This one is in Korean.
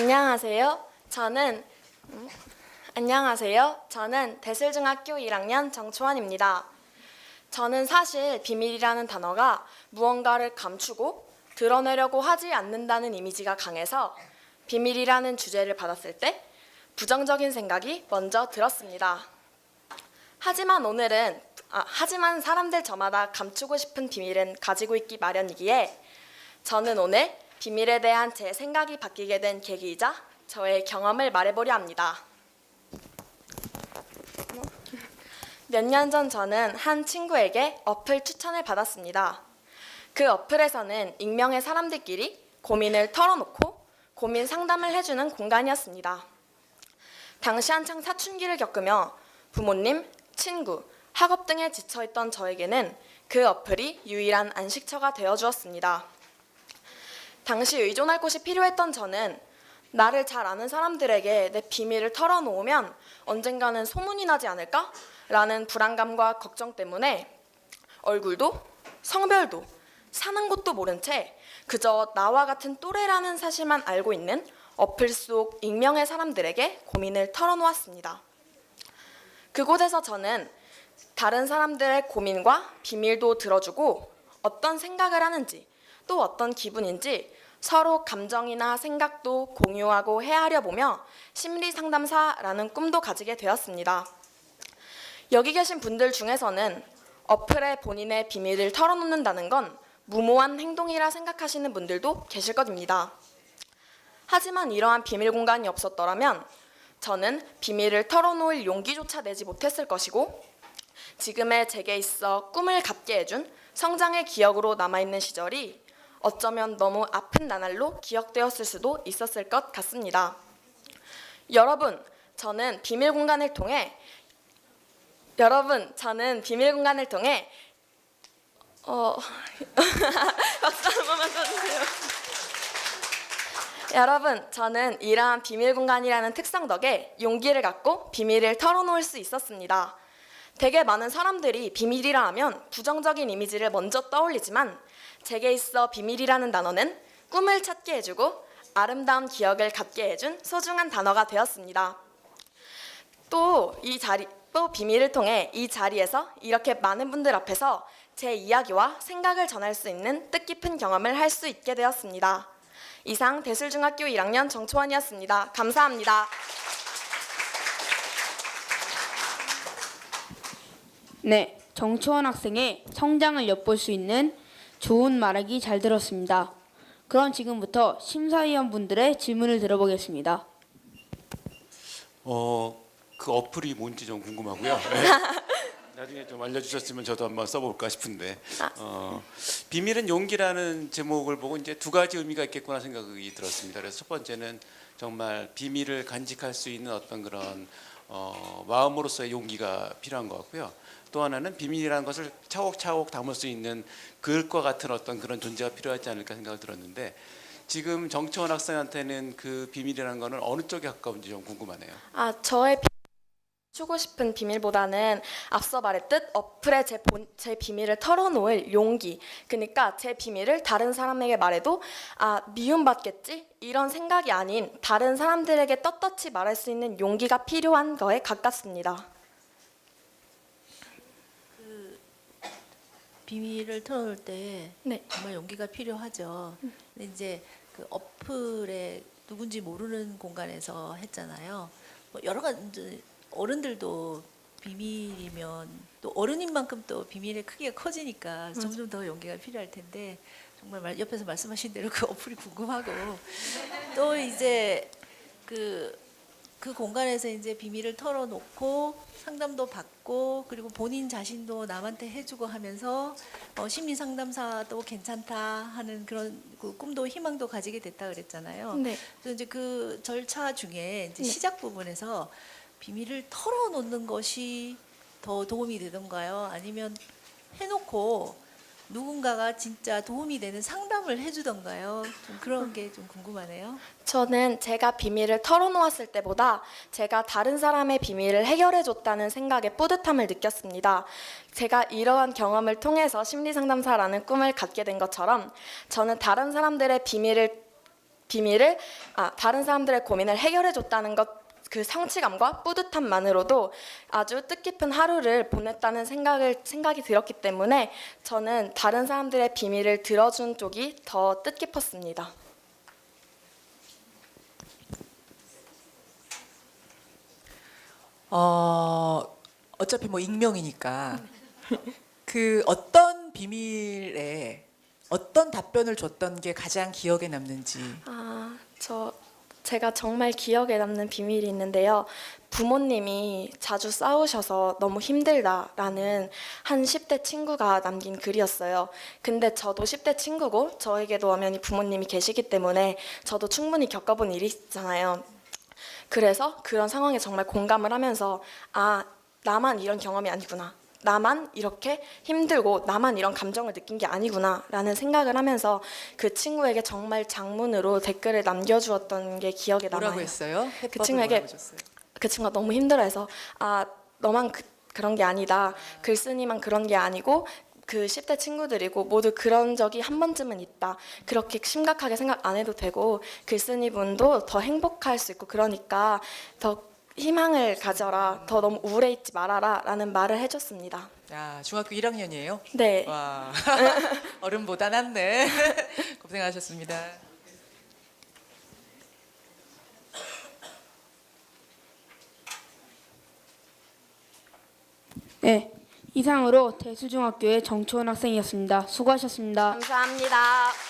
안녕하세요. 저는 음, 안녕하세요. 저는 대슬중학교 1학년 정초원입니다. 저는 사실 비밀이라는 단어가 무언가를 감추고 드러내려고 하지 않는다는 이미지가 강해서 비밀이라는 주제를 받았을 때 부정적인 생각이 먼저 들었습니다. 하지만 오늘은 아, 하지만 사람들 저마다 감추고 싶은 비밀은 가지고 있기 마련이기에 저는 오늘 비밀에 대한 제 생각이 바뀌게 된 계기이자 저의 경험을 말해보려 합니다. 몇 년 전 저는 한 친구에게 어플 추천을 받았습니다. 그 어플에서는 익명의 사람들끼리 고민을 털어놓고 고민 상담을 해주는 공간이었습니다. 당시 한창 사춘기를 겪으며 부모님, 친구, 학업 등에 지쳐있던 저에게는 그 어플이 유일한 안식처가 되어 주었습니다. 당시 의존할 곳이 필요했던 저는 나를 잘 아는 사람들에게 내 비밀을 털어놓으면 언젠가는 소문이 나지 않을까? 라는 불안감과 걱정 때문에 얼굴도 성별도 사는 곳도 모른 채 그저 나와 같은 또래라는 사실만 알고 있는 어플 속 익명의 사람들에게 고민을 털어놓았습니다. 그곳에서 저는 다른 사람들의 고민과 비밀도 들어주고 어떤 생각을 하는지 또 어떤 기분인지 서로 감정이나 생각도 공유하고 헤아려 보며 심리 상담사라는 꿈도 가지게 되었습니다. 여기 계신 분들 중에서는 어플에 본인의 비밀을 털어놓는다는 건 무모한 행동이라 생각하시는 분들도 계실 겁니다. 하지만 이러한 비밀 공간이 없었더라면 저는 비밀을 털어놓을 용기조차 내지 못했을 것이고 지금의 제게 있어 꿈을 갖게 해준 성장의 기억으로 남아있는 시절이 어쩌면 너무 아픈 나날로 기억되었을 수도 있었을 것 같습니다. 여러분, 저는 비밀 공간을 통해 여러분, 저는 비밀 공간을 통해 어 박수 한 번만 쳐주세요. 여러분, 저는 이러한 비밀 공간이라는 특성 덕에 용기를 갖고 비밀을 털어놓을 수 있었습니다. 되게 많은 사람들이 비밀이라 하면 부정적인 이미지를 먼저 떠올리지만 제게 있어 비밀이라는 단어는 꿈을 찾게 해주고 아름다운 기억을 갖게 해준 소중한 단어가 되었습니다. 또 이 자리 또 비밀을 통해 이 자리에서 이렇게 많은 분들 앞에서 제 이야기와 생각을 전할 수 있는 뜻깊은 경험을 할 수 있게 되었습니다. 이상 대술중학교 1학년 정초원이었습니다. 감사합니다. 네, 정초원 학생의 성장을 엿볼 수 있는 좋은 말하기 잘 들었습니다. 그럼 지금부터 심사위원 분들의 질문을 들어보겠습니다. 어, 그 어플이 뭔지 좀 궁금하고요. 네. 나중에 좀 알려주셨으면 저도 한번 써볼까 싶은데 어, 비밀은 용기라는 제목을 보고 이제 두 가지 의미가 있겠구나 생각이 들었습니다. 그래서 첫 번째는 정말 비밀을 간직할 수 있는 어떤 그런 어, 마음으로서의 용기가 필요한 것 같고요. 또 하나는 비밀이라는 것을 차곡차곡 담을 수 있는 그릇과 같은 어떤 그런 존재가 필요하지 않을까 생각을 들었는데 지금 정채원 학생한테는 그 비밀이라는 거는 어느 쪽에 가까운지 좀 궁금하네요. 아, 저의 비... 주고 싶은 비밀보다는 앞서 말했듯 어플에 제, 본, 제 비밀을 털어놓을 용기. 그러니까 제 비밀을 다른 사람에게 말해도 아 미움받겠지 이런 생각이 아닌 다른 사람들에게 떳떳이 말할 수 있는 용기가 필요한 거에 가깝습니다. 비밀을 털어놓을 때 네. 정말 용기가 필요하죠. 근데 이제 그 어플에 누군지 모르는 공간에서 했잖아요. 뭐 여러 가지 어른들도 비밀이면 또 어른인 만큼 또 비밀의 크기가 커지니까 점점 더 용기가 필요할 텐데 정말 말- 옆에서 말씀하신 대로 그 어플이 궁금하고 또 이제 그그 공간에서 이제 비밀을 털어놓고 상담도 받고 그리고 본인 자신도 남한테 해주고 하면서 어, 심리 상담사도 괜찮다 하는 그런 그 꿈도 희망도 가지게 됐다 그랬잖아요. 네. 그래서 이제 그 절차 중에 이제 네. 시작 부분에서 비밀을 털어놓는 것이 더 도움이 되던가요? 아니면 해놓고 누군가가 진짜 도움이 되는 상담을 해주던가요? 좀 그런 게 좀 궁금하네요. 저는 제가 비밀을 털어놓았을 때보다 제가 다른 사람의 비밀을 해결해 줬다는 생각에 뿌듯함을 느꼈습니다. 제가 이러한 경험을 통해서 심리 상담사라는 꿈을 갖게 된 것처럼 저는 다른 사람들의 비밀을 비밀을 아, 다른 사람들의 고민을 해결해 줬다는 것 그 성취감과 뿌듯함만으로도 아주 뜻깊은 하루를 보냈다는 생각을 생각이 들었기 때문에 저는 다른 사람들의 비밀을 들어준 쪽이 더 뜻깊었습니다. 어 어차피 뭐 익명이니까 그 어떤 비밀에 어떤 답변을 줬던 게 가장 기억에 남는지 아, 저 제가 정말 기억에 남는 비밀이 있는데요. 부모님이 자주 싸우셔서 너무 힘들다라는 한 10대 친구가 남긴 글이었어요. 근데 저도 10대 친구고 저에게도 엄연히 부모님이 계시기 때문에 저도 충분히 겪어본 일이 있잖아요. 그래서 그런 상황에 정말 공감을 하면서 아, 나만 이런 경험이 아니구나. 나만 이렇게 힘들고 나만 이런 감정을 느낀 게 아니구나라는 생각을 하면서 그 친구에게 정말 장문으로 댓글을 남겨주었던 게 기억에 남아요. 뭐라고 했어요? 해법을 친구에게? 그 친구가 너무 힘들어해서 아 너만 그, 그런 게 아니다. 글쓴이만 그런 게 아니고 그 10대 친구들이고 모두 그런 적이 한 번쯤은 있다. 그렇게 심각하게 생각 안 해도 되고 글쓴이 분도 더 행복할 수 있고 그러니까 더 희망을 가져라. 더 너무 우울해 있지 말아라. 라는 말을 해줬습니다. 야 중학교 1학년이에요? 네. 와 어른보다 낫네. 고생하셨습니다. 네, 이상으로 대수중학교의 정초원 학생이었습니다. 수고하셨습니다. 감사합니다.